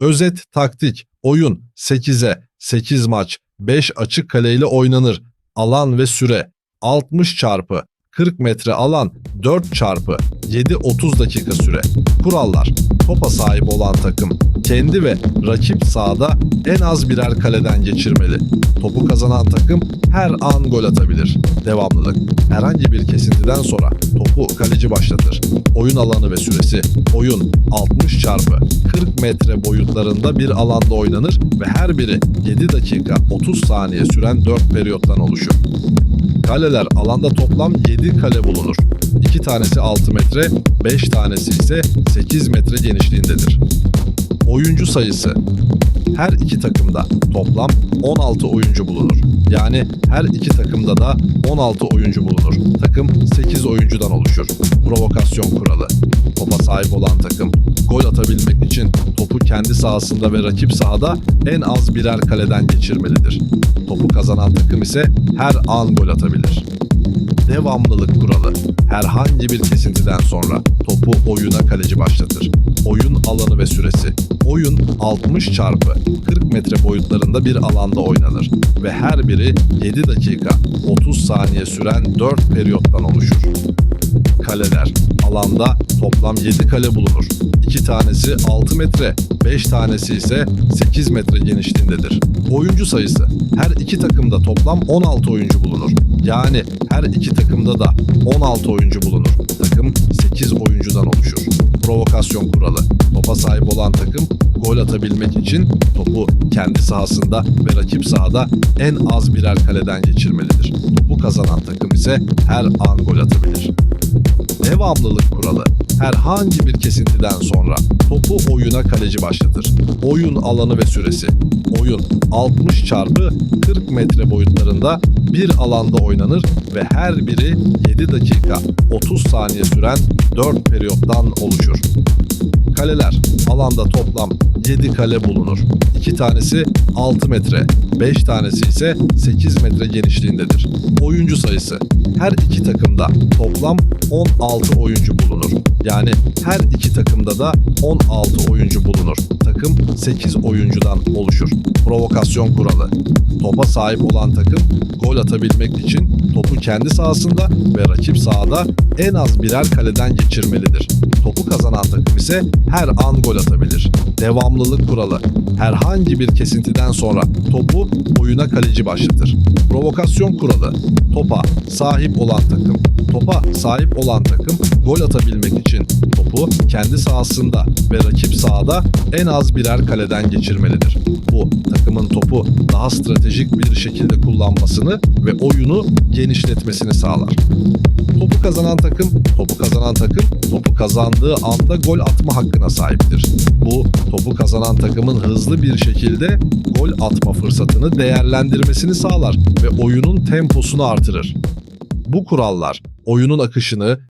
Özet taktik, oyun 8'e 8 maç, 5 açık kaleyle oynanır. Alan ve süre 60 çarpı 40 metre alan 4 çarpı 7-30 dakika süre. Kurallar Topa sahip olan takım kendi ve rakip sahada en az birer kaleden geçirmeli. Topu kazanan takım her an gol atabilir. Devamlılık. Herhangi bir kesintiden sonra topu kaleci başlatır. Oyun alanı ve süresi. Oyun 60 çarpı 40 metre boyutlarında bir alanda oynanır ve her biri 7 dakika 30 saniye süren 4 periyottan oluşur. Kaleler alanda toplam 7 kale bulunur. 2 tanesi 6 metre, 5 tanesi ise 8 metre genişliğindedir. Oyuncu sayısı her iki takımda toplam 16 oyuncu bulunur. Yani her iki takımda da 16 oyuncu bulunur. Takım 8 oyuncudan oluşur. Provokasyon kuralı. Topa sahip olan takım gol atabilmek için topu kendi sahasında ve rakip sahada en az birer kaleden geçirmelidir. Topu kazanan takım ise her an gol atabilir. Devamlılık kuralı. Herhangi bir kesintiden sonra topu oyuna kaleci başlatır. Oyun alanı ve süresi. Oyun 60 çarpı 40 metre boyutlarında bir alanda oynanır ve her biri 7 dakika 30 saniye süren 4 periyottan oluşur. Kaleler. Alanda toplam 7 kale bulunur. 2 tanesi 6 metre, 5 tanesi ise 8 metre genişliğindedir. Oyuncu sayısı. Her iki takımda toplam 16 oyuncu bulunur. Yani her iki takımda da 16 oyuncu bulunur. Takım 8 oyuncudan oluşur. Provokasyon kuralı. Topa sahip olan takım gol atabilmek için topu kendi sahasında ve rakip sahada en az birer kaleden geçirmelidir. Topu kazanan takım ise her an gol atabilir. Devamlılık kuralı. Herhangi bir kesintiden sonra topu oyuna kaleci başlatır. Oyun alanı ve süresi. Oyun 60 çarpı 40 metre boyutlarında bir alanda oynanır ve her biri 7 dakika 30 saniye süren 4 periyottan oluşur. Kaleler. Alanda toplam 7 kale bulunur. 2 tanesi 6 metre, 5 tanesi ise 8 metre genişliğindedir. Oyuncu sayısı. Her iki takımda toplam 16 oyuncu bulunur. Yani her iki takımda da 16 oyuncu bulunur. Takım 8 oyuncudan oluşur. Provokasyon kuralı. Topa sahip olan takım gol atabilmek için topu kendi sahasında ve rakip sahada en az birer kaleden geçirmelidir. Topu kazanan takım ise her an gol atabilir. Devamlılık kuralı. Herhangi bir kesintiden sonra topu oyuna kaleci başlatır. Provokasyon kuralı. Topa sahip olan takım. Topa sahip olan takım gol atabilmek için topu kendi sahasında ve rakip sahada en az birer kaleden geçirmelidir. Bu takımın topu daha stratejik bir şekilde kullanmasını ve oyunu genişletmesini sağlar. Topu kazanan takım, topu kazanan takım, topu kazandığı anda gol atma hakkına sahiptir. Bu, topu kazanan takımın hızlı bir şekilde gol atma fırsatını değerlendirmesini sağlar ve oyunun temposunu artırır. Bu kurallar oyunun akışını